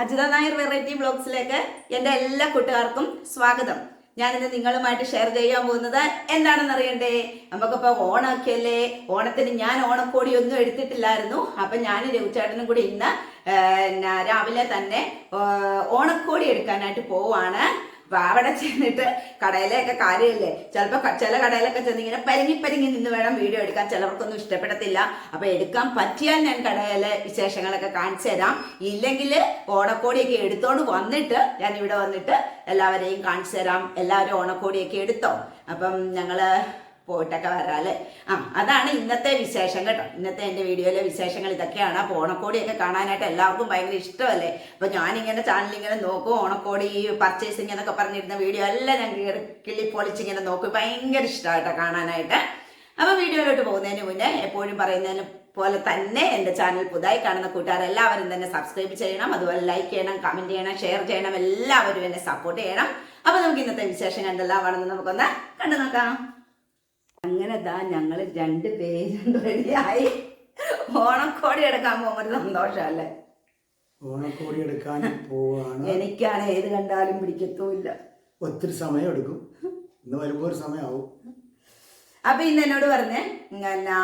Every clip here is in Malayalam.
അജിത നായർ വെറൈറ്റി ബ്ലോഗ്സിലേക്ക് എന്റെ എല്ലാ കൂട്ടുകാർക്കും സ്വാഗതം. ഞാനിന്ന് നിങ്ങളുമായിട്ട് ഷെയർ ചെയ്യാൻ പോകുന്നത് എന്താണെന്ന് അറിയണ്ടേ? നമുക്കിപ്പോൾ ഓണമൊക്കെയല്ലേ ഓണത്തിന് ഞാൻ ഓണക്കോടി ഒന്നും എടുത്തിട്ടില്ലായിരുന്നു. അപ്പം ഞാൻ രവിചേട്ടനും കൂടി ഇന്ന് രാവിലെ തന്നെ ഓണക്കോടി എടുക്കാനായിട്ട് പോവാണ്. അപ്പൊ അവിടെ ചെന്നിട്ട് കടയിലെയൊക്കെ കാര്യമില്ലേ? ചിലപ്പോൾ ചില കടയിലൊക്കെ ചെന്ന് ഇങ്ങനെ പരിങ്ങി പരിങ്ങി നിന്ന് വേണം വീഡിയോ എടുക്കാൻ. ചിലവർക്കൊന്നും ഇഷ്ടപ്പെടത്തില്ല. അപ്പൊ എടുക്കാൻ പറ്റിയാൽ ഞാൻ കടയിലെ വിശേഷങ്ങളൊക്കെ കാണിച്ചു തരാം. ഇല്ലെങ്കിൽ ഓണക്കോടിയൊക്കെ എടുത്തോണ്ട് വന്നിട്ട് ഞാൻ ഇവിടെ വന്നിട്ട് എല്ലാവരെയും കാണിച്ചു തരാം. എല്ലാവരും ഓണക്കോടിയൊക്കെ എടുത്തോ? അപ്പം ഞങ്ങൾ പോയിട്ടൊക്കെ വരാം അല്ലേ ആ അതാണ് ഇന്നത്തെ വിശേഷം കേട്ടോ. ഇന്നത്തെ എന്റെ വീഡിയോയിലെ വിശേഷങ്ങൾ ഇതൊക്കെയാണ്. അപ്പോൾ ഓണക്കോടിയൊക്കെ കാണാനായിട്ട് എല്ലാവർക്കും ഭയങ്കര ഇഷ്ടമല്ലേ? അപ്പോൾ ഞാനിങ്ങനെ ചാനലിങ്ങനെ നോക്കും ഓണക്കോടി പർച്ചേസിങ് എന്നൊക്കെ പറഞ്ഞിരുന്ന വീഡിയോ എല്ലാം ഞാൻ കിളി- പൊളിച്ചിങ്ങനെ നോക്കും. ഭയങ്കര ഇഷ്ടമായിട്ടോ കാണാനായിട്ട്. അപ്പോൾ വീഡിയോയിലോട്ട് പോകുന്നതിന് മുന്നേ എപ്പോഴും പറയുന്നതിന് പോലെ തന്നെ എന്റെ ചാനൽ പുതുതായി കാണുന്ന കൂട്ടുകാർ എല്ലാവരും തന്നെ സബ്സ്ക്രൈബ് ചെയ്യണം. അതുപോലെ ലൈക്ക് ചെയ്യണം കമന്റ് ചെയ്യണം ഷെയർ ചെയ്യണം. എല്ലാവരും എന്നെ സപ്പോർട്ട് ചെയ്യണം. അപ്പോൾ നമുക്ക് ഇന്നത്തെ വിശേഷം കണ്ടെല്ലാം വേണമെന്ന് നമുക്കൊന്ന് കണ്ടു നോക്കാം. അങ്ങനെ ദാ ഞങ്ങൾ രണ്ട് പേരും റെഡിയായി. ഓണക്കോടി എടുക്കാൻ പോകുമ്പോൾ സന്തോഷല്ലേ സന്തോഷമല്ലേ? ഓണക്കോടി എടുക്കാൻ പോവാണ്. എനിക്കാണ് ഏത് കണ്ടാലും പിടിക്കത്തുമില്ല. ഒത്തിരി സമയം എടുക്കും. ഇന്ന് വരുമ്പോൾ ഒരു സമയമാവും അപ്പൊ ഇന്ന് എന്നോട് പറഞ്ഞേ എന്നാ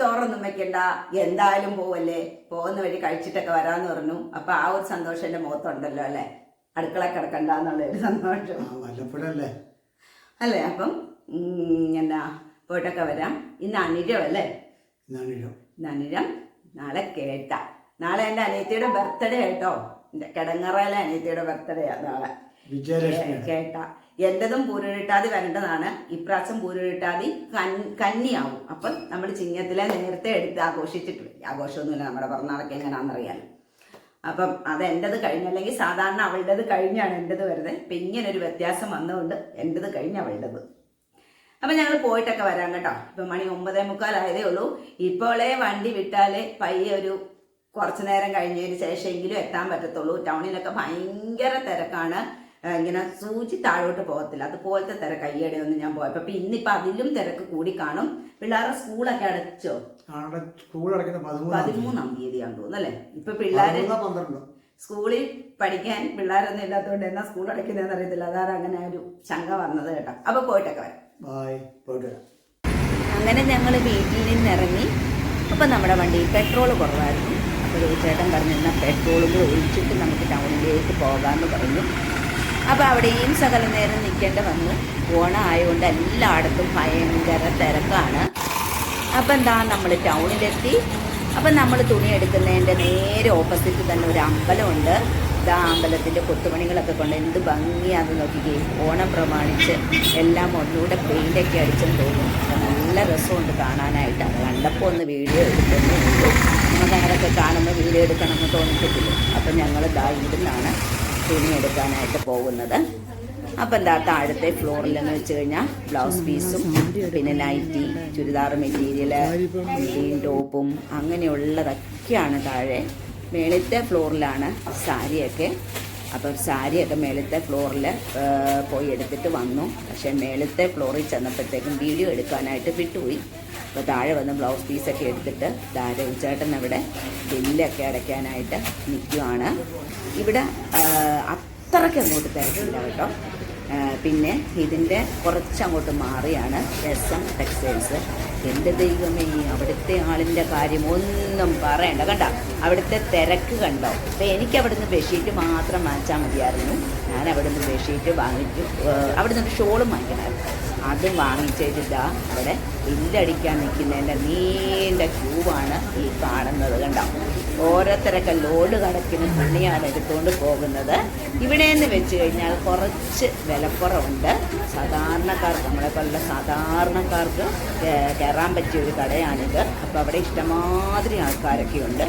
ചോറൊന്നും വെക്കണ്ട എന്തായാലും പോവല്ലേ പോകുന്ന വഴി കഴിച്ചിട്ടൊക്കെ വരാന്ന് പറഞ്ഞു. അപ്പൊ ആ ഒരു സന്തോഷം എന്റെ മുഖത്തുണ്ടല്ലോ അല്ലെ? അടുക്കള കിടക്കണ്ട എന്നുള്ള ഒരു സന്തോഷം വല്ലപ്പോഴല്ലേ? അല്ലേ? അപ്പം എന്നാ പോയിട്ടൊക്കെ വരാം. ഇന്ന് അനിരം അല്ലേ? ഇന്ന് അനിരം നാളെ കേട്ട. നാളെ എന്റെ അനിയത്തിയുടെ ബർത്ത്ഡേ കേട്ടോ. എന്റെ കിടങ്ങറയിലെ അനിയത്തിയുടെ ബർത്ത്ഡേ നാളെ. കേട്ട. എന്റതും പൂരുരുട്ടാതി വരേണ്ടതാണ്. ഇപ്രാവശ്യം പൂരുരുട്ടാതി കന്നിയാവും. അപ്പം നമ്മൾ ചിങ്ങത്തിലെ നേരത്തെ എടുത്ത് ആഘോഷിച്ചിട്ട് ആഘോഷമൊന്നുമില്ല. നമ്മുടെ പിറന്നാളൊക്കെ എങ്ങനെയാണെന്നറിയാലോ അപ്പം അത് എന്റെത് കഴിഞ്ഞല്ലെങ്കിൽ സാധാരണ അവളുടേത് കഴിഞ്ഞാണ് എന്റെത് വരുന്നത്. ഇപ്പം ഇങ്ങനെ ഒരു വ്യത്യാസം വന്നതുകൊണ്ട് എന്റെത് കഴിഞ്ഞ് അവളുടേത്. അപ്പം ഞങ്ങൾ പോയിട്ടൊക്കെ വരാം കേട്ടോ. ഇപ്പൊ മണി ഒമ്പതേ മുക്കാലായതേ ഉള്ളൂ. ഇപ്പോളേ വണ്ടി വിട്ടാലേ പയ്യെ ഒരു കുറച്ചു നേരം കഴിഞ്ഞതിന് ശേഷമെങ്കിലും എത്താൻ പറ്റത്തുള്ളൂ. ടൗണിലൊക്കെ ഭയങ്കര തിരക്കാണ്. ഇങ്ങനെ സൂചി താഴോട്ട് പോകത്തില്ല. അതുപോലത്തെ തിരക്ക് അയ്യടെ ഒന്നും ഞാൻ പോയപ്പോ. അപ്പം ഇന്നിപ്പോ അതിലും തിരക്ക് കൂടി കാണും. പിള്ളേരുടെ സ്കൂളൊക്കെ അടച്ചോ? സ്കൂൾ പതിമൂന്നാം തീയതി. പതിമൂന്നാം തീയതിയാണെന്ന് തോന്നുന്നു അല്ലേ? ഇപ്പൊ പിള്ളേര് സ്കൂളിൽ പഠിക്കാൻ പിള്ളേരൊന്നും ഇല്ലാത്തതുകൊണ്ട് എന്നാ സ്കൂൾ അടയ്ക്കുന്നതെന്ന് അറിയത്തില്ല. അതാണ് അങ്ങനെ ഒരു ശങ്ക വന്നത് കേട്ടോ. അപ്പൊ പോയിട്ടൊക്കെ വരാം. പോയിട്ട് അങ്ങനെ ഞങ്ങൾ വീട്ടിൽ നിന്ന് ഇറങ്ങി അപ്പം നമ്മുടെ വണ്ടിയിൽ പെട്രോൾ കുറവായിരുന്നു. അപ്പോൾ ഒരു ചേട്ടൻ പറഞ്ഞിരുന്ന പെട്രോളും കൂടെ ഒഴിച്ചിട്ട് നമുക്ക് ടൗണിലേക്ക് പോകാമെന്ന് പറഞ്ഞു. അപ്പോൾ അവിടെയും സകല നേരം നിൽക്കേണ്ട വന്നു. ഓണം ആയതുകൊണ്ട് എല്ലായിടത്തും ഭയങ്കര തിരക്കാണ്. അപ്പം എന്താ നമ്മൾ ടൗണിലെത്തി അപ്പം നമ്മൾ തുണി എടുക്കുന്നതിന്റെ നേരെ ഓപ്പോസിറ്റ് തന്നെ ഒരു അമ്പലമുണ്ട്. ഇതാ അമ്പലത്തിന്റെ കൊത്തുപണികളൊക്കെ കൊണ്ട് എന്ത് ഭംഗിയാന്ന് നോക്കിക്കേ. ഓണം പ്രമാണിച്ച് എല്ലാം ഒന്നുകൂടെ പെയിന്റൊക്കെ അടിച്ചെന്ന് തോന്നും നല്ല രസമുണ്ട് കാണാനായിട്ട്. അത് കണ്ടപ്പോൾ ഒന്ന് വീഡിയോ എടുക്കുന്നേ നമുക്ക് അങ്ങനെയൊക്കെ കാണുമ്പോൾ വീഡിയോ എടുക്കണമെന്ന് തോന്നിയിട്ടില്ല അപ്പം ഞങ്ങൾ ഇതാ ഇവിടുന്നാണ് തുണി എടുക്കാനായിട്ട് പോകുന്നത്. അപ്പം എന്താ താഴത്തെ ഫ്ലോറിലെന്ന് വെച്ച് കഴിഞ്ഞാൽ ബ്ലൗസ് പീസും പിന്നെ നൈറ്റി ചുരിദാർ മെറ്റീരിയൽ ടോപ്പും അങ്ങനെയുള്ളതൊക്കെയാണ് താഴെ മേളത്തെ ഫ്ലോറിലാണ് സാരിയൊക്കെ. അപ്പോൾ സാരിയൊക്കെ മേളത്തെ ഫ്ലോറിൽ പോയി എടുത്തിട്ട് വന്നു. പക്ഷേ മേളത്തെ ഫ്ലോറിൽ ചെന്നപ്പോഴത്തേക്കും വീഡിയോ എടുക്കാനായിട്ട് വിട്ടുപോയി. അപ്പോൾ താഴെ വന്ന് ബ്ലൗസ് പീസൊക്കെ എടുത്തിട്ട് താഴെ ഉച്ചേട്ടൻ അവിടെ ബില്ലൊക്കെ അടയ്ക്കാനായിട്ട് നിൽക്കുവാണ്. ഇവിടെ അത്രയ്ക്ക് അങ്ങോട്ട് തിരക്കില്ല കേട്ടോ. പിന്നെ ഇതിന്റെ കുറച്ചങ്ങോട്ട് മാറിയാണ് എം ടെക്സ്റ്റൈൽസ്. എന്റെ ദൈവമേ അവിടുത്തെ ആളിന്റെ കാര്യം ഒന്നും പറയണ്ട. കണ്ട അവിടുത്തെ തിരക്ക് കണ്ടോ? അപ്പം എനിക്ക് അവിടുന്ന് ബെഡ്ഷീറ്റ് മാത്രം വാങ്ങിച്ചാൽ മതിയായിരുന്നു. ഞാൻ അവിടുന്ന് ബെഡ്ഷീറ്റ് വാങ്ങിച്ചു അവിടുന്ന് ഒരു ഷോളും വാങ്ങിക്കണമായിരുന്നു അതും വാങ്ങിച്ചിട്ടാ അവിടെ ബില്ലടിക്കാൻ നിൽക്കുന്നതിന്റെ നീണ്ട ക്യൂവാണ് ഈ കാണുന്നത് കണ്ടോ? ഓരോരുത്തരൊക്കെ ലോഡ് കണക്കിന് തുണിയാണ് എടുത്തുകൊണ്ട് പോകുന്നത്. ഇവിടെ നിന്ന് വെച്ച് കഴിഞ്ഞാൽ കുറച്ച് വിലക്കുറവുണ്ട്. സാധാരണക്കാർക്ക് നമ്മളെ പോലുള്ള സാധാരണക്കാർക്ക് കയറാൻ പറ്റിയ ഒരു കടയാണിത്. അപ്പോൾ അവിടെ ഇഷ്ടമാതിരി ആൾക്കാരൊക്കെ ഉണ്ട്.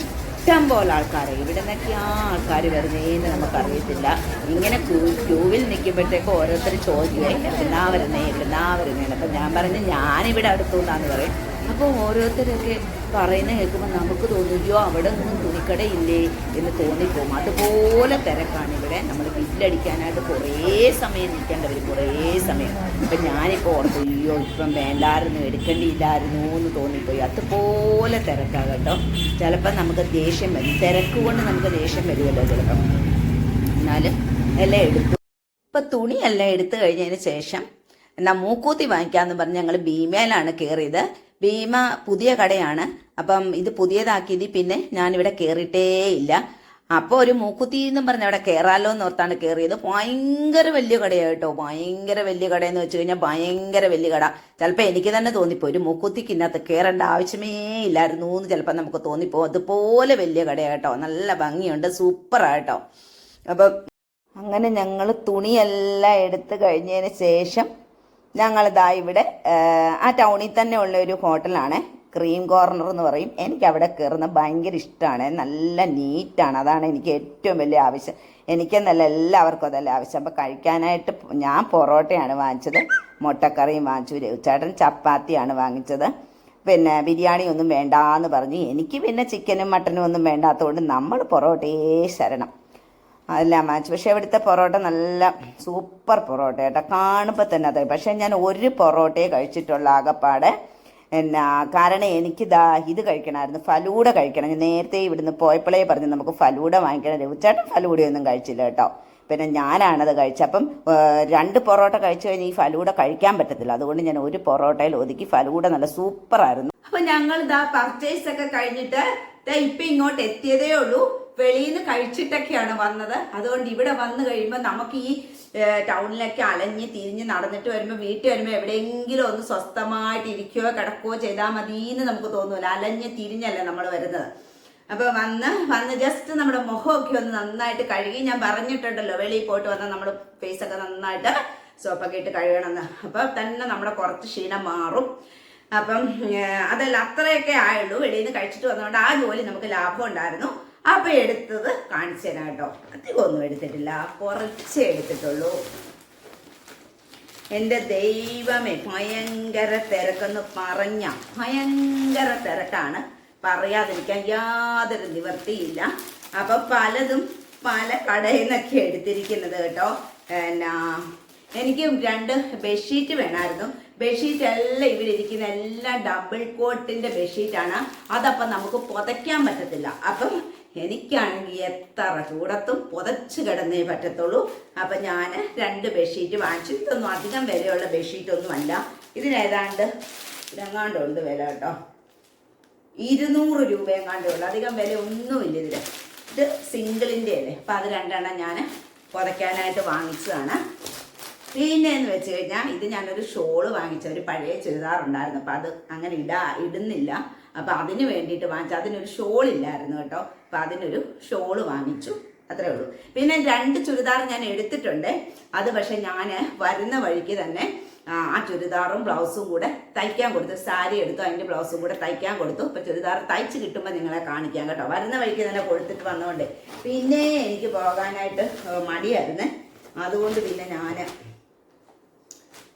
ഇഷ്ടം പോലെ ആൾക്കാർ ഇവിടെ നിന്നൊക്കെ ആ ആൾക്കാർ വരുന്നതെന്ന് നമുക്കറിയത്തില്ല. ഇങ്ങനെ ക്യൂ ക്യൂവിൽ നിൽക്കുമ്പോഴത്തേക്ക് ഓരോരുത്തർ ചോദിക്കുവേ എവിടുന്നാ വരുന്നേ എവിടുന്നാ വരുന്നേ അപ്പം ഞാൻ പറഞ്ഞു ഞാനിവിടെ അടുത്തുനിന്നാന്ന് പറയും. അപ്പോൾ ഓരോരുത്തരൊക്കെ പറയുന്ന കേൾക്കുമ്പോൾ നമുക്ക് തോന്നും അയ്യോ അവിടെ ഒന്നും തുണി തുണിക്കടയില്ലേ? എന്ന് തോന്നിപ്പോകും. അതുപോലെ തിരക്കാണ് ഇവിടെ. നമ്മൾ ബില്ലടിക്കാനായിട്ട് കുറേ സമയം നിൽക്കേണ്ടി വരും കുറേ സമയം. ഇപ്പം ഞാനിപ്പോൾ ഓർത്തു അയ്യോ ഇപ്പം വേണ്ടായിരുന്നു എടുക്കേണ്ടിയില്ലായിരുന്നു എന്ന് തോന്നിപ്പോയി. അതുപോലെ തിരക്കാണ് കേട്ടോ. ചിലപ്പോൾ നമുക്ക് ദേഷ്യം വരും. തിരക്ക് കൊണ്ട് നമുക്ക് ദേഷ്യം വരുമല്ലോ ചിലപ്പം. എന്നാലും എല്ലാം എടുത്തു. ഇപ്പം തുണിയെല്ലാം എടുത്തു കഴിഞ്ഞതിന് ശേഷം എന്നാൽ മൂക്കൂത്തി വാങ്ങിക്കാമെന്ന് പറഞ്ഞ് ഞങ്ങൾ ഭീമയിലാണ് കയറിയത്. ഭീമ പുതിയ കടയാണ്. അപ്പം ഇത് പുതിയതാക്കിയത് പിന്നെ ഞാനിവിടെ കയറിയിട്ടേ ഇല്ല അപ്പോൾ ഒരു മൂക്കുത്തി എന്നും പറഞ്ഞ് അവിടെ കയറാലോ എന്ന് ഓർത്താണ് കയറിയത് ഭയങ്കര വലിയ കടയായിട്ടോ ഭയങ്കര വലിയ കടയെന്ന് വെച്ച് കഴിഞ്ഞാൽ ഭയങ്കര വലിയ കട. ചിലപ്പോൾ എനിക്ക് തന്നെ തോന്നിപ്പോ ഒരു മൂക്കുത്തിക്ക് ഇതിനകത്ത് കയറേണ്ട ആവശ്യമേ ഇല്ലായിരുന്നു എന്ന് ചിലപ്പോൾ നമുക്ക് തോന്നിപ്പോ അതുപോലെ വലിയ കടയായിട്ടോ നല്ല ഭംഗിയുണ്ട്. സൂപ്പറായിട്ടോ അപ്പം അങ്ങനെ ഞങ്ങൾ തുണിയെല്ലാം എടുത്തു കഴിഞ്ഞതിന് ശേഷം ഞങ്ങളിതാ ഇവിടെ ആ, ടൗണിൽ തന്നെ ഉള്ള ഒരു ഹോട്ടലാണ്. ക്രീം കോർണർ എന്ന് പറയും. എനിക്ക് അവിടെ കയറുന്നത് ഭയങ്കര ഇഷ്ടമാണ്. നല്ല നീറ്റാണ്. അതാണ് എനിക്ക് ഏറ്റവും വലിയ ആവശ്യം. എനിക്കെന്നല്ല എല്ലാവർക്കും അതല്ല ആവശ്യം. അപ്പോൾ കഴിക്കാനായിട്ട് ഞാൻ പൊറോട്ടയാണ് വാങ്ങിച്ചത്. മുട്ടക്കറിയും വാങ്ങിച്ചു. രവിച്ചേട്ടൻ ചപ്പാത്തിയാണ് വാങ്ങിച്ചത്. പിന്നെ ബിരിയാണി ഒന്നും വേണ്ടാന്ന് പറഞ്ഞു. എനിക്ക് പിന്നെ ചിക്കനും മട്ടനും ഒന്നും വേണ്ടാത്തതുകൊണ്ട് നമ്മൾ പൊറോട്ടയെ ശരണം. അതെല്ലാം വാങ്ങിച്ചു പക്ഷേ ഇവിടുത്തെ പൊറോട്ട നല്ല സൂപ്പർ പൊറോട്ട കേട്ടോ. കാണുമ്പോൾ തന്നെ അത്. പക്ഷേ ഞാൻ ഒരു പൊറോട്ടയെ കഴിച്ചിട്ടുള്ള ആകപ്പാടെ. എന്നാ കാരണം എനിക്ക് ദാ ഇത് കഴിക്കണമായിരുന്നു. ഫലൂഡ കഴിക്കണം. ഞാൻ നേരത്തെ ഇവിടുന്ന് പോയപ്പോഴേ പറഞ്ഞു നമുക്ക് ഫലൂഡ വാങ്ങിക്കണം. രവിച്ചേട്ടൻ ഫലൂഡയൊന്നും കഴിച്ചില്ല കേട്ടോ. പിന്നെ ഞാനാണത് കഴിച്ചത്. അപ്പം രണ്ട് പൊറോട്ട കഴിച്ചു കഴിഞ്ഞാൽ ഈ ഫലൂഡ കഴിക്കാൻ പറ്റത്തില്ല. അതുകൊണ്ട് ഞാൻ ഒരു പൊറോട്ടയിൽ ഒതുക്കി ഫലൂഡ നല്ല സൂപ്പറായിരുന്നു. അപ്പൊ ഞങ്ങൾ ദാ പർച്ചേസ് ഒക്കെ കഴിഞ്ഞിട്ട് ഇപ്പൊ ഇങ്ങോട്ട് എത്തിയതേ ഉള്ളൂ. വെളിയിൽ നിന്ന് കഴിച്ചിട്ടൊക്കെയാണ് വന്നത്. അതുകൊണ്ട് ഇവിടെ വന്നു കഴിയുമ്പോൾ നമുക്ക് ഈ ടൗണിലൊക്കെ അലഞ്ഞ് തിരിഞ്ഞ് നടന്നിട്ട് വരുമ്പോൾ വീട്ടിൽ വരുമ്പോൾ എവിടെയെങ്കിലും ഒന്ന് സ്വസ്ഥമായിട്ട് ഇരിക്കുകയോ കിടക്കുകയോ ചെയ്താൽ മതി എന്ന് നമുക്ക് തോന്നൂല. അലഞ്ഞ് തിരിഞ്ഞല്ലേ നമ്മൾ വരുന്നത്. അപ്പൊ വന്ന് വന്ന് ജസ്റ്റ് നമ്മുടെ മുഖമൊക്കെ ഒന്ന് നന്നായിട്ട് കഴുകി ഞാൻ പറഞ്ഞിട്ടുണ്ടല്ലോ വെളിയിൽ പോയിട്ട് വന്നാൽ നമ്മൾ ഫേസൊക്കെ നന്നായിട്ട് സോപ്പൊക്കെ ഇട്ട് കഴുകണമെന്ന്. അപ്പൊ തന്നെ നമ്മുടെ കുറച്ച് ക്ഷീണം മാറും. അപ്പം അതല്ല അത്രയൊക്കെ ആയുള്ളൂ. വെളിയിൽ നിന്ന് കഴിച്ചിട്ട് വന്നതുകൊണ്ട് ആ ജോലി നമുക്ക് ലാഭം ഉണ്ടായിരുന്നു. അപ്പൊ എടുത്തത് കാണിച്ചു തരാം കേട്ടോ. എടുത്തിട്ടില്ല. കുറച്ചേ എടുത്തിട്ടുള്ളൂ. എന്റെ ദൈവമേ ഭയങ്കര തിരക്കെന്ന് പറഞ്ഞ ഭയങ്കര തിരക്കാണ്. പറയാതിരിക്കാൻ യാതൊരു നിവർത്തിയില്ല അപ്പം പലതും പല കടയിൽ നിന്നൊക്കെ എടുത്തിരിക്കുന്നത് കേട്ടോ. എന്നാ എനിക്ക് രണ്ട് ബെഡ്ഷീറ്റ് വേണമായിരുന്നു ബെഡ്ഷീറ്റ് എല്ലാം ഇവിടെ ഇരിക്കുന്ന എല്ലാം ഡബിൾ കോട്ടിന്റെ ബെഡ്ഷീറ്റാണ് അതപ്പം നമുക്ക് പുതയ്ക്കാൻ പറ്റത്തില്ല. അപ്പം എനിക്കാണെങ്കിൽ എത്ര ചൂടത്തും പുതച്ച് കിടന്നേ പറ്റത്തുള്ളൂ. അപ്പം ഞാൻ രണ്ട് ബെഡ്ഷീറ്റ് വാങ്ങിച്ചു. ഇതൊന്നും അധികം വിലയുള്ള ബെഡ്ഷീറ്റൊന്നുമല്ല ഇതിനേതാണ്ട് ഇതെങ്ങാണ്ടുണ്ട് വില കേട്ടോ. ഇരുന്നൂറ് രൂപ എങ്ങാണ്ടുള്ളൂ അധികം വില ഒന്നുമില്ല ഇതിൽ ഇത് സിംഗിളിന്റെ അല്ലേ? അപ്പം അത് രണ്ടെണ്ണം ഞാൻ പുതയ്ക്കാനായിട്ട് വാങ്ങിച്ചതാണ്. പിന്നെ എന്ന് വെച്ച് കഴിഞ്ഞാൽ ഇത് ഞാനൊരു ഷോൾ വാങ്ങിച്ച ഒരു പഴയ ചുരിദാറുണ്ടായിരുന്നു. അപ്പം അത് അങ്ങനെ ഇടാ ഇടുന്നില്ല. അപ്പം അതിന് വേണ്ടിയിട്ട് വാങ്ങിച്ചു അതിനൊരു ഷോൾ ഇല്ലായിരുന്നു കേട്ടോ. അപ്പം അതിനൊരു ഷോൾ വാങ്ങിച്ചു. അത്രേ ഉള്ളൂ. പിന്നെ രണ്ട് ചുരിദാർ ഞാൻ എടുത്തിട്ടുണ്ട്. അത് പക്ഷെ ഞാൻ വരുന്ന വഴിക്ക് തന്നെ ആ ചുരിദാറും ബ്ലൗസും കൂടെ തയ്ക്കാൻ കൊടുത്തു. സാരി എടുത്തു അതിന്റെ ബ്ലൗസും കൂടെ തയ്ക്കാൻ കൊടുത്തു. ഇപ്പം ചുരിദാർ തയ്ച്ച് കിട്ടുമ്പോൾ നിങ്ങളെ കാണിക്കാം കേട്ടോ. വരുന്ന വഴിക്ക് തന്നെ കൊടുത്തിട്ട് വന്നതുകൊണ്ട് പിന്നെ എനിക്ക് പോകാനായിട്ട് മടിയായിരുന്നേ. അതുകൊണ്ട് പിന്നെ ഞാൻ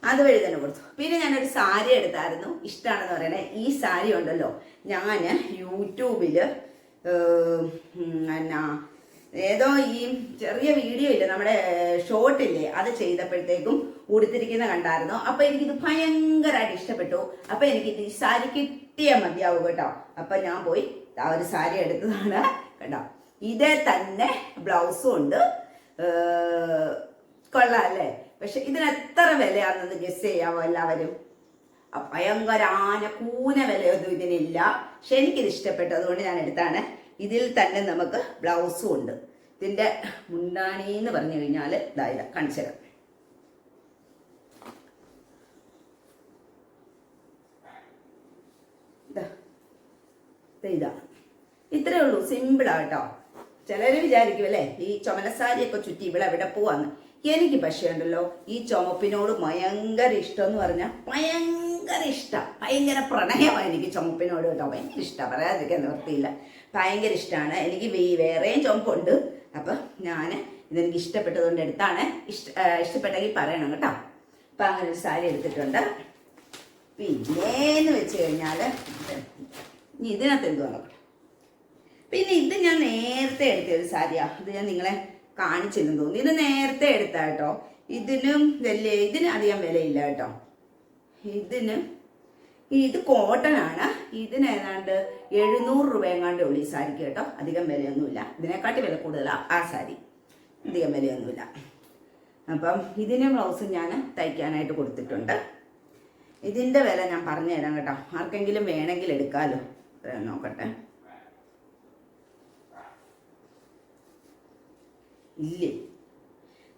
അതുവഴി തന്നെ കൊടുത്തു. പിന്നെ ഞാനൊരു സാരി എടുത്തായിരുന്നു. ഇഷ്ടമാണെന്ന് പറയണേ. ഈ സാരി ഉണ്ടല്ലോ. ഞാൻ യൂട്യൂബിൽ എന്നാ ഏതോ ഈ ചെറിയ വീഡിയോ ഇല്ലേ നമ്മുടെ ഷോർട്ടില്ലേ അത് ചെയ്തപ്പോഴത്തേക്കും ഉടുത്തിരിക്കുന്ന കണ്ടായിരുന്നു. അപ്പൊ എനിക്കിത് ഭയങ്കരമായിട്ട് ഇഷ്ടപ്പെട്ടു. അപ്പൊ എനിക്ക് ഈ സാരി കിട്ടിയ മതിയാവും കേട്ടോ. അപ്പൊ ഞാൻ പോയി ആ ഒരു സാരി എടുത്തതാണ് കേട്ടോ ഇതേ തന്നെ ബ്ലൗസും ഉണ്ട്. കൊള്ളാം അല്ലേ? പക്ഷെ ഇതിന് എത്ര വിലയാണെന്ന് ഗസ് ചെയ്യാമോ എല്ലാവരും? ഭയങ്കര ആന കൂന വിലയൊന്നും ഇതിനില്ല. പക്ഷെ എനിക്കിത് ഇഷ്ടപ്പെട്ടു അതുകൊണ്ട് ഞാൻ എടുത്താണ്. ഇതിൽ തന്നെ നമുക്ക് ബ്ലൗസും ഉണ്ട്. ഇതിന്റെ മുണ്ടാണി എന്ന് പറഞ്ഞു കഴിഞ്ഞാൽ ഇതായില്ല കാണിച്ചു ഇതാ ദേ ഇത്രേ ഉള്ളൂ. സിമ്പിളാട്ടോ ചിലര് വിചാരിക്കും അല്ലേ? ഈ ചുമലസാരിയൊക്കെ ചുറ്റി ഇവിടെ എവിടെ പോവാന്ന്. എനിക്ക് പക്ഷേ ഉണ്ടല്ലോ ഈ ചുമപ്പിനോട് ഭയങ്കര ഇഷ്ടം എന്ന് പറഞ്ഞാൽ ഭയങ്കര ഇഷ്ടം. ഭയങ്കര പ്രണയമാണ് എനിക്ക് ചുമപ്പിനോട് കേട്ടോ. ഭയങ്കര ഇഷ്ടമാണ് പറയാതിരിക്കാൻ നിർത്തിയില്ല ഭയങ്കര ഇഷ്ടമാണ് എനിക്ക് വേറെയും ചുമപ്പുണ്ട്. അപ്പം ഞാൻ ഇതെനിക്ക് ഇഷ്ടപ്പെട്ടതുകൊണ്ട് എടുത്താണ്. ഇഷ്ട ഇഷ്ടപ്പെട്ടെങ്കിൽ പറയണം കേട്ടോ. അപ്പം അങ്ങനെ ഒരു സാരി എടുത്തിട്ടുണ്ട്. പിന്നേന്ന് വെച്ച് കഴിഞ്ഞാൽ ഇതിനകത്ത് എന്ത് പറഞ്ഞു പിന്നെ ഇത് ഞാൻ നേരത്തെ എടുത്ത ഒരു സാരിയാ. ഇത് ഞാൻ നിങ്ങളെ കാണിച്ചില്ലെന്ന് തോന്നുന്നു ഇത് നേരത്തെ എടുത്താ കേട്ടോ. ഇതിനും വലിയ ഇതിന് അധികം വിലയില്ല കേട്ടോ. ഇതിന് ഇത് കോട്ടൺ ആണ്. ഇതിന് ഏതാണ്ട് എഴുന്നൂറ് രൂപ എങ്ങാണ്ട് ഉള്ളൂ ഈ സാരിക്ക് കേട്ടോ. അധികം വിലയൊന്നുമില്ല. ഇതിനെക്കാട്ടി വില കൂടുതലാണ് ആ സാരി. അധികം വിലയൊന്നുമില്ല. അപ്പം ഇതിന് ബ്ലൗസ് ഞാൻ തയ്ക്കാനായിട്ട് കൊടുത്തിട്ടുണ്ട്. ഇതിന്റെ വില ഞാൻ പറഞ്ഞു തരാം കേട്ടോ. ആർക്കെങ്കിലും വേണമെങ്കിൽ എടുക്കാമല്ലോ നോക്കട്ടെ. ഇല്ലേ?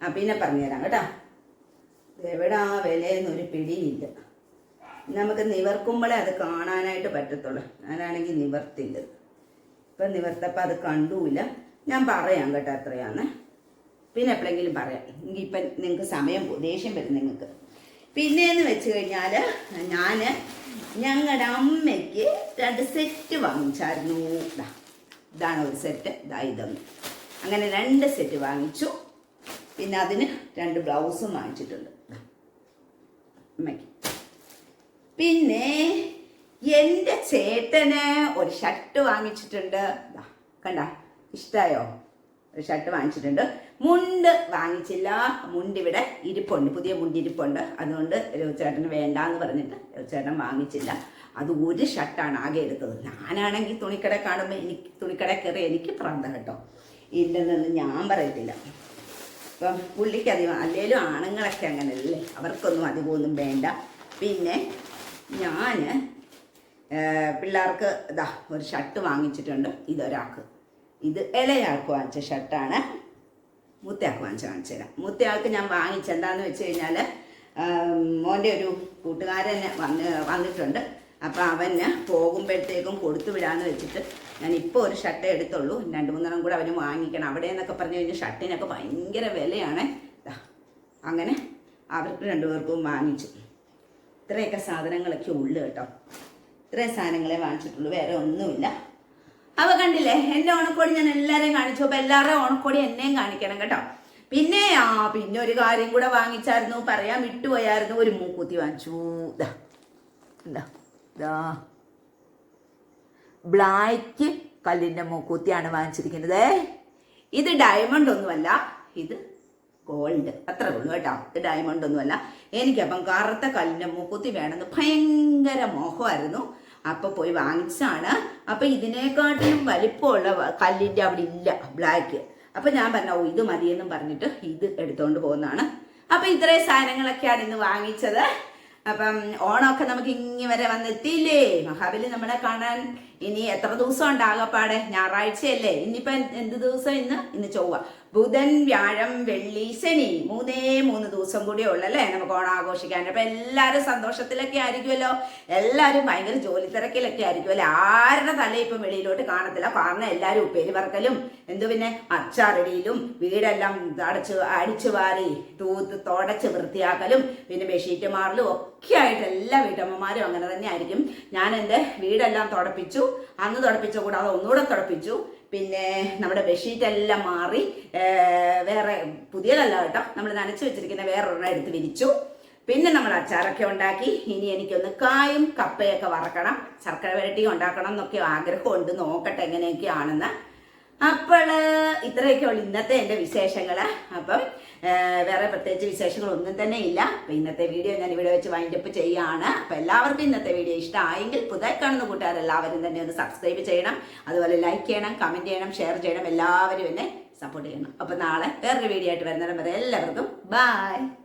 ആ പിന്നെ പറഞ്ഞു തരാം കേട്ടോ. എവിടാ വിലയെന്നൊരു പിടിയില്ല. നമുക്ക് നിവർക്കുമ്പോഴേ അത് കാണാനായിട്ട് പറ്റത്തുള്ളൂ. ഞാനാണെങ്കിൽ നിവർത്തില്ല. ഇപ്പം നിവർത്തപ്പോൾ അത് കണ്ടുമില്ല ഞാൻ പറയാം കേട്ടോ അത്രയാണ് പിന്നെ എപ്പോഴെങ്കിലും പറയാം. എങ്കിൽ ഇപ്പം നിങ്ങൾക്ക് സമയം ദേഷ്യം വരും നിങ്ങൾക്ക്. പിന്നെയെന്ന് വെച്ച് കഴിഞ്ഞാൽ ഞാൻ ഞങ്ങളുടെ അമ്മയ്ക്ക് രണ്ട് സെറ്റ് വാങ്ങിച്ചായിരുന്നു. ഇതാണ് ഒരു സെറ്റ് ഇതാ ഇതൊന്ന്. അങ്ങനെ രണ്ട് സെറ്റ് വാങ്ങിച്ചു. പിന്നെ അതിന് രണ്ട് ബ്ലൗസും വാങ്ങിച്ചിട്ടുണ്ട്. അമ്മയ്ക്ക്. പിന്നെ എന്റെ ചേട്ടന് ഒരു ഷർട്ട് വാങ്ങിച്ചിട്ടുണ്ട്. കണ്ട? ഇഷ്ടായോ? ഒരു ഷർട്ട് വാങ്ങിച്ചിട്ടുണ്ട്. മുണ്ട് വാങ്ങിച്ചില്ല. മുണ്ട് ഇവിടെ ഇരിപ്പുണ്ട്. പുതിയ മുണ്ട് ഇരിപ്പുണ്ട്. അതുകൊണ്ട് രവിചേട്ടന് വേണ്ടാന്ന് പറഞ്ഞിട്ട് രവിചേട്ടൻ വാങ്ങിച്ചില്ല. അത് ഒരു ഷർട്ടാണ് ആകെ എടുത്തത്. ഞാനാണെങ്കിൽ തുണിക്കട കാണുമ്പോൾ എനിക്ക് തുണിക്കട കയറി എനിക്ക് പ്രാന്ത കേട്ടോ. ഇല്ലെന്നൊന്നും ഞാൻ പറയത്തില്ല. ഇപ്പം പുള്ളിക്ക് അധികം അല്ലെങ്കിലും ആണുങ്ങളൊക്കെ അങ്ങനെയല്ലേ അവർക്കൊന്നും അധികമൊന്നും വേണ്ട. പിന്നെ ഞാൻ പിള്ളേർക്ക് ഇതാ ഒരു ഷർട്ട് വാങ്ങിച്ചിട്ടുണ്ട്. ഇതൊരാൾക്ക്. ഇത് ഇളയാൾക്ക് വാങ്ങിച്ച ഷർട്ടാണ്. മൂത്തയാൾക്ക് വാങ്ങിച്ച കാണിച്ചു തരാം. മൂത്തയാൾക്ക് ഞാൻ വാങ്ങിച്ചെന്താന്ന് വെച്ച് കഴിഞ്ഞാൽ മോന്റെ ഒരു കൂട്ടുകാരൻ വന്ന് വന്നിട്ടുണ്ട്. അപ്പോൾ അവന് പോകുമ്പോഴത്തേക്കും കൊടുത്തു വിടാന്ന് വെച്ചിട്ട് ഞാൻ ഇപ്പോൾ ഒരു ഷർട്ട് എടുത്തുള്ളൂ. രണ്ട് മൂന്നെണ്ണം കൂടെ അവന് വാങ്ങിക്കണം. അവിടെ എന്നൊക്കെ പറഞ്ഞു കഴിഞ്ഞാൽ ഷർട്ടിനൊക്കെ ഭയങ്കര വിലയാണ്. അങ്ങനെ അവർക്ക് രണ്ടുപേർക്കും വാങ്ങിച്ചു. ഇത്രയൊക്കെ സാധനങ്ങളൊക്കെ ഉള്ളു കേട്ടോ. ഇത്രയും സാധനങ്ങളെ വാങ്ങിച്ചിട്ടുള്ളൂ വേറെ ഒന്നുമില്ല. അവ കണ്ടില്ലേ എന്റെ ഓണക്കോടി ഞാൻ എല്ലാവരെയും കാണിച്ചു. അപ്പോൾ എല്ലാവരുടെയും ഓണക്കോടി എന്നെയും കാണിക്കണം കേട്ടോ. പിന്നെ ആ പിന്നെ ഒരു കാര്യം കൂടെ വാങ്ങിച്ചായിരുന്നു. പറയാൻ വിട്ടുപോയായിരുന്നു. ഒരു മൂക്കുത്തി വാങ്ങിച്ചു. ഇതാ എന്താ ദാ. ബ്ലാക്ക് കല്ലിന്റെ മൂക്കൂത്തിയാണ് വാങ്ങിച്ചിരിക്കുന്നത്. ഇത് ഡയമണ്ട് ഒന്നുമല്ല ഇത് ഗോൾഡ് അത്രേ ഉള്ളൂ കേട്ടോ. ഇത് ഡയമണ്ട് ഒന്നുമല്ല. എനിക്കപ്പം കറുത്ത കല്ലിന്റെ മൂക്കുത്തി വേണമെന്ന് ഭയങ്കര മോഹമായിരുന്നു. അപ്പൊ പോയി വാങ്ങിച്ചാണ് അപ്പൊ ഇതിനേക്കാട്ടിലും വലിപ്പമുള്ള കല്ലിന്റെ അവിടെ ഇല്ല ബ്ലാക്ക് അപ്പൊ ഞാൻ പറഞ്ഞു ഓ ഇത് മതിയെന്നും പറഞ്ഞിട്ട് ഇത് എടുത്തോണ്ട് പോകുന്നതാണ്. അപ്പൊ ഇത്രയും സാധനങ്ങളൊക്കെയാണ് ഇന്ന് വാങ്ങിച്ചത്. അപ്പം ഓണമൊക്കെ നമുക്ക് ഇങ്ങി വരെ വന്നെത്തിയില്ലേ? മഹാബലി നമ്മളെ കാണാൻ ഇനി എത്ര ദിവസം ഉണ്ടാകപ്പാടെ ഞായറാഴ്ചയല്ലേ? ഇനിയിപ്പം എന്ത് ദിവസം ഇന്ന്? ഇന്ന് ചൊവ്വ. ബുധൻ വ്യാഴം വെള്ളി ശനി മൂന്നേ മൂന്ന് ദിവസം കൂടി ഉള്ളല്ലേ നമുക്ക് ഓണം ആഘോഷിക്കാൻ അപ്പൊ എല്ലാവരും സന്തോഷത്തിലൊക്കെ ആയിരിക്കുമല്ലോ? എല്ലാവരും ഭയങ്കര ജോലി തിരക്കിലൊക്കെ ആയിരിക്കുമല്ലോ? ആരുടെ തല ഇപ്പം വെളിയിലോട്ട് കാണത്തില്ല? കാരണം എല്ലാവരും ഉപ്പേരി വറക്കലും എന്തു പിന്നെ അച്ചാറിടിയിലും വീടെല്ലാം അടച്ച് അടിച്ചു വാരി തൂത്ത് തുടച്ച് വൃത്തിയാക്കലും പിന്നെ ബെഡ്ഷീറ്റ് മാറലും ഒക്കെ ആയിട്ട് എല്ലാ വീട്ടമ്മമാരും അങ്ങനെ തന്നെ ആയിരിക്കും. ഞാൻ എന്റെ വീടെല്ലാം തുടപ്പിച്ചു. അന്ന് തുടപ്പിച്ച കൂടാതെ ഒന്നുകൂടെ തുടപ്പിച്ചു. പിന്നെ നമ്മുടെ ബെഡ്ഷീറ്റ് എല്ലാം മാറി വേറെ പുതിയതല്ല കേട്ടോ. നമ്മൾ നനച്ചു വെച്ചിരിക്കുന്ന വേറൊരെണ്ണം എടുത്ത് വിരിച്ചു. പിന്നെ നമ്മൾ അച്ചാറൊക്കെ ഉണ്ടാക്കി. ഇനി എനിക്കൊന്ന് കായും കപ്പയൊക്കെ വറക്കണം. ശർക്കര വരട്ടി ഉണ്ടാക്കണം എന്നൊക്കെ ആഗ്രഹമുണ്ട്. നോക്കട്ടെ എങ്ങനെയൊക്കെയാണെന്ന്. അപ്പോൾ ഇത്രയൊക്കെ ഉള്ളു ഇന്നത്തെ എന്റെ വിശേഷങ്ങൾ. അപ്പം വേറെ പ്രത്യേകിച്ച് വിശേഷങ്ങളൊന്നും തന്നെ ഇല്ല. അപ്പം ഇന്നത്തെ വീഡിയോ ഞാൻ ഇവിടെ വെച്ച് വൈൻഡ് അപ്പ് ചെയ്യുകയാണ് അപ്പം എല്ലാവർക്കും ഇന്നത്തെ വീഡിയോ ഇഷ്ടമായെങ്കിൽ പുതുതായി കാണുന്ന കൂട്ടുകാരെല്ലാവരും തന്നെ ഒന്ന് സബ്സ്ക്രൈബ് ചെയ്യണം. അതുപോലെ ലൈക്ക് ചെയ്യണം കമന്റ് ചെയ്യണം ഷെയർ ചെയ്യണം. എല്ലാവരും എന്നെ സപ്പോർട്ട് ചെയ്യണം. അപ്പം നാളെ വേറൊരു വീഡിയോ ആയിട്ട് വരുന്നിടം വരെ എല്ലാവർക്കും ബൈ